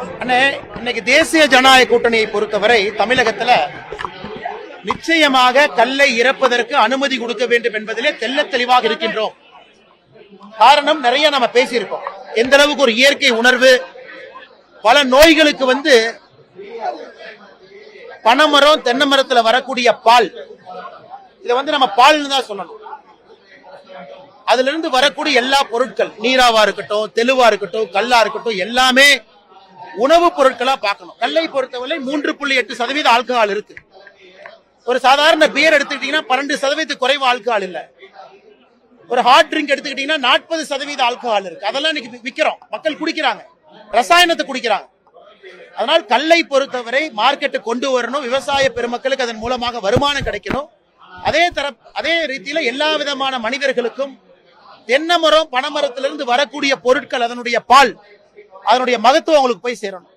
அண்ணே இன்னைக்கு தேசிய ஜனநாயக கூட்டணியை பொறுத்தவரை தமிழகத்துல நிச்சயமாக கல்லை இறப்பதற்கு அனுமதி கொடுக்க வேண்டும் என்பதிலே தெல்ல தெளிவாக இருக்கின்றோம். காரணம் நிறைய நம்ம பேசியிருக்கோம். எந்த அளவுக்கு ஒரு இயற்கை உணர்வு பல நோய்களுக்கு வந்து பனைமரம் தென்னை மரத்துல வரக்கூடிய பால் இதை வந்து நம்ம பால்னு தான் சொல்லணும். அதுல இருந்து வரக்கூடிய எல்லா பொருட்கள் நீராவா இருக்கட்டும் தெலுவா இருக்கட்டும் கல்லா இருக்கட்டும் எல்லாமே உணவுப் பொருட்களா பார்க்கணும். கல்லை பொறுத்தவரை மூன்று புள்ளி எட்டு சதவீத ஆல்கஹால் இருக்கு. ஒரு சாதாரண பியர் எடுத்துக்கிட்டீங்கன்னா பன்னெண்டு சதவீதத்துக்கு குறைவு ஆல்கஹால் இல்ல. ஒரு ஹார்ட் ட்ரிங்க் எடுத்துக்கிட்டீங்கன்னா நாற்பது சதவீத ஆல்கஹால் இருக்கு. அதெல்லாம் இன்னைக்கு விற்கிறோம் விக்கிறோம். மக்கள் குடிக்கிறாங்க. ரசாயனத்தை குடிக்கிறாங்க. அதனால் கல்லை பொறுத்தவரை மார்க்கெட்டு கொண்டு வரணும். விவசாய பெருமக்களுக்கு அதன் மூலமாக வருமானம் கிடைக்கணும். அதே தர அதே ரீதியில எல்லா விதமான மனிதர்களுக்கும் தென்னை மரம் பனைமரத்திலிருந்து வரக்கூடிய பொருட்கள் அதனுடைய பால் அதனுடைய மகத்துவம் அவங்களுக்கு போய் சேரணும்.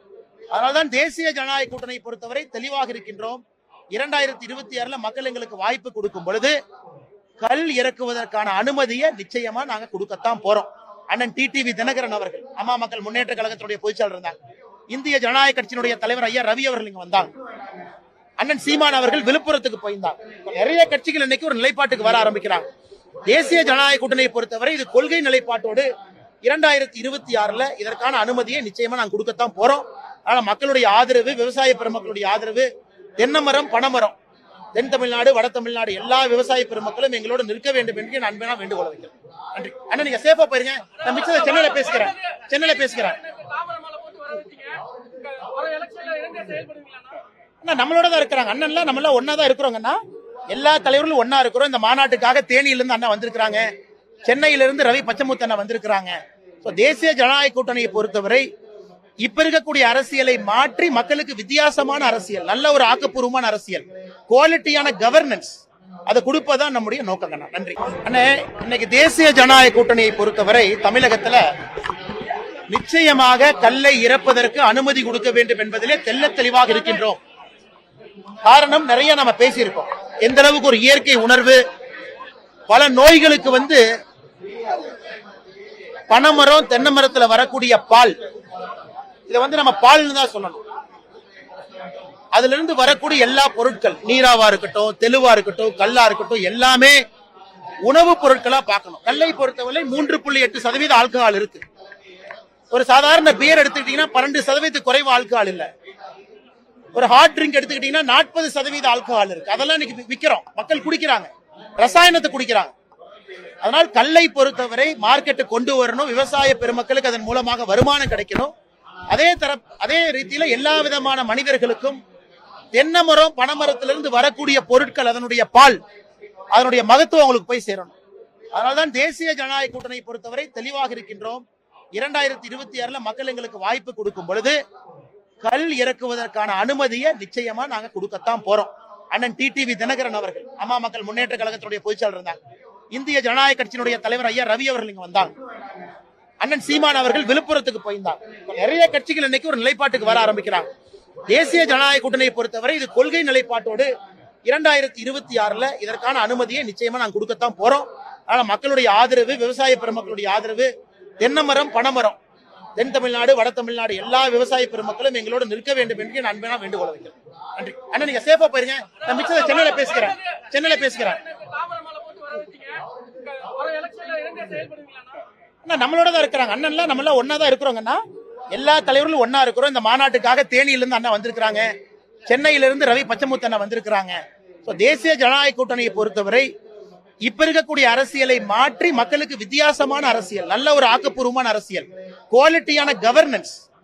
அதனால்தான் தேசிய ஜனநாயக கூட்டணி பொறுத்தவரை தெளிவாக இருக்கின்றோம். இரண்டாயிரத்தி இருபத்தி ஆறுல மக்கள் எங்களுக்கு வாய்ப்பு கொடுக்கும் பொழுது கல் இறக்குவதற்கான அனுமதியை நிச்சயமா நாங்க கொடுக்கத்தான் போறோம். அண்ணன் டிடிவி தினகரன் அவர்கள் அம்மா மக்கள் முன்னேற்ற கழகத்தினுடைய பொதுச்செயலர் இருந்தாங்க இந்திய ஜனநாயக கட்சியினுடைய தலைவர் ஐயா ரவி அவர்கள் இங்க வந்தாங்க அண்ணன் சீமான் அவர்கள் விழுப்புரத்துக்கு போயிருந்தாங்க நிறைய கட்சிகள் இன்னைக்கு ஒரு நிலைப்பாட்டுக்கு வர ஆரம்பிக்கிறாங்க. தேசிய ஜனநாயக கூட்டணியை பொறுத்தவரை இது கொள்கை நிலைப்பாட்டோடு இரண்டாயிரத்தி இருபத்தி ஆறுல இதற்கான அனுமதியை நிச்சயமா நாங்கள் கொடுக்கத்தான் போறோம். ஆனா மக்களுடைய ஆதரவு விவசாய பெருமக்களுடைய ஆதரவு தென்னமரம் பணமரம் தென் தமிழ்நாடு வட தமிழ்நாடு எல்லா விவசாய பெருமக்களும் எங்களோட நிற்க வேண்டும் என்று நான் அன்பனா வேண்டுகோள் வைக்கிறேன். நன்றி. அண்ணா நீங்க சேஃபா போயிருங்க. நான் மிச்சத்தை சென்னையில பேசுகிறேன் சென்னையில பேசுகிறேன் அண்ணா நம்மளோட தான் இருக்கிறாங்க. அண்ணன்லாம் நம்ம ஒன்னா தான் இருக்கிறோங்கண்ணா. எல்லா தலைவர்களும் ஒன்னா இருக்கிறோம். இந்த மாநாட்டுக்காக தேனியிலிருந்து அண்ணா வந்திருக்கிறாங்க. சென்னையிலிருந்து ரவி பச்சமுத்து அண்ணா வந்திருக்கிறாங்க. தேசிய ஜனநாயக கூட்டணியை பொறுத்தவரை இப்ப இருக்கக்கூடிய அரசியலை மாற்றி மக்களுக்கு வித்தியாசமான அரசியல் நல்ல ஒரு ஆக்கப்பூர்வமான அரசியல் குவாலிட்டியான கவர்னன்ஸ் அதை கொடுப்பதான் நம்முடைய நோக்கங்கண்ணா. நன்றி. அண்ணே இன்னைக்கு தேசிய ஜனநாயக கூட்டணியை பொறுத்தவரை தமிழகத்துல நிச்சயமாக கல்லை இறப்பதற்கு அனுமதி கொடுக்க வேண்டும் என்பதிலே தெல்ல தெளிவாக இருக்கின்றோம். காரணம் நிறைய நம்ம பேசியிருக்கோம். எந்த அளவுக்கு ஒரு இயற்கை உணர்வு பல நோய்களுக்கு வந்து பனைமரம் தென்னை மரத்துல வரக்கூடிய பால். இதை வந்து நம்ம பால்னு தான் சொல்லணும். அதுல இருந்து வரக்கூடிய எல்லா பொருட்கள் நீராவா இருக்கட்டும் தெளிவா இருக்கட்டும் கல்லா இருக்கட்டும் எல்லாமே உணவுப் பொருட்களா பார்க்கணும். கல்லை பொறுத்தவரை மூன்று புள்ளி எட்டு சதவீத ஆல்கஹால் இருக்கு. ஒரு சாதாரண பியர் எடுத்துக்கிட்டீங்கன்னா பன்னெண்டு சதவீதத்துக்கு குறைவு ஆல்கஹால் இல்ல. ஒரு ஹார்ட் ட்ரிங்க் எடுத்துக்கிட்டீங்கன்னா நாற்பது சதவீத ஆல்கஹால் இருக்கு. அதெல்லாம் இன்னைக்கு விற்கிறோம் மக்கள் குடிக்கிறாங்க. ரசாயனத்தை குடிக்கிறாங்க. அதனால் கல்லை பொறுத்தவரை மார்க்கெட்டு கொண்டு வரணும். விவசாய பெருமக்களுக்கு அதன் மூலமாக வருமானம் கிடைக்கணும். அதே தர அதே ரீதியில எல்லா விதமான மனிதர்களுக்கும் தென்னை மரம் பனைமரத்திலிருந்து வரக்கூடிய பொருட்கள் அதனுடைய பால் அதனுடைய மகத்துவம் அவங்களுக்கு போய் சேரணும். அதனால்தான் தேசிய ஜனநாயக கூட்டணியை பொறுத்தவரை தெளிவாக இருக்கின்றோம். இரண்டாயிரத்தி இருபத்தி ஆறுல மக்கள் எங்களுக்கு வாய்ப்பு கொடுக்கும் பொழுது கல் இறக்குவதற்கான அனுமதியை நிச்சயமா நாங்க கொடுக்கத்தான் போறோம். அண்ணன் டிடிவி தினகரன் அவர்கள் அம்மா மக்கள் முன்னேற்ற கழகத்தினுடைய பொதுச்செயலர் இருந்தாங்க இந்திய ஜனநாயக கட்சியினுடைய தலைவர் ஐயா ரவி அவர்கள் இங்க வந்தாங்க. அண்ணன் சீமான் அவர்கள் விழுப்புரத்துக்கு போயிருந்தார். நிறைய கட்சிகள் இன்னைக்கு ஒரு நிலைப்பாட்டுக்கு வர ஆரம்பிக்கிறாங்க. தேசிய ஜனநாயக கூட்டணியை பொறுத்தவரை இது கொள்கை நிலைப்பாட்டோடு இரண்டாயிரத்தி இருபத்தி ஆறுல இதற்கான அனுமதியை நிச்சயமா நாங்க கொடுக்கத்தான் போறோம். ஆனா மக்களுடைய ஆதரவு விவசாய பெருமக்களுடைய ஆதரவு தென்னமரம் பனமரம் தென் தமிழ்நாடு வட தமிழ்நாடு எல்லா விவசாய பெருமக்களும் எங்களோட நிற்க வேண்டும் என்று நான் அன்பனா வேண்டுகோள் வைக்கிறேன். நன்றி. அண்ணா நீங்க சேஃபா போயிருங்க. நான் மிச்சத்தை சென்னையில பேசுகிறேன் சென்னையில பேசுகிறேன் அண்ணா நம்மளோட தான் இருக்கிறாங்க. அண்ணன்லாம் நம்ம எல்லாம் ஒன்னா தான் இருக்கிறோங்கண்ணா. எல்லா தலைவர்களும் ஒன்னா இருக்கிறோம். இந்த மாநாட்டுக்காக தேனியில இருந்து அண்ணா வந்திருக்கிறாங்க. சென்னையில இருந்து ரவி பச்சமுத்து அண்ணா வந்திருக்கிறாங்க. தேசிய ஜனநாயக கூட்டணியை பொறுத்தவரை இப்ப இருக்கக்கூடிய அரசியலை மாற்றி மக்களுக்கு வித்தியாசமான அரசியல் நல்ல ஒரு ஆக்கப்பூர்வமான அரசியல். குவாலிட்டியான கவர்னன்ஸ்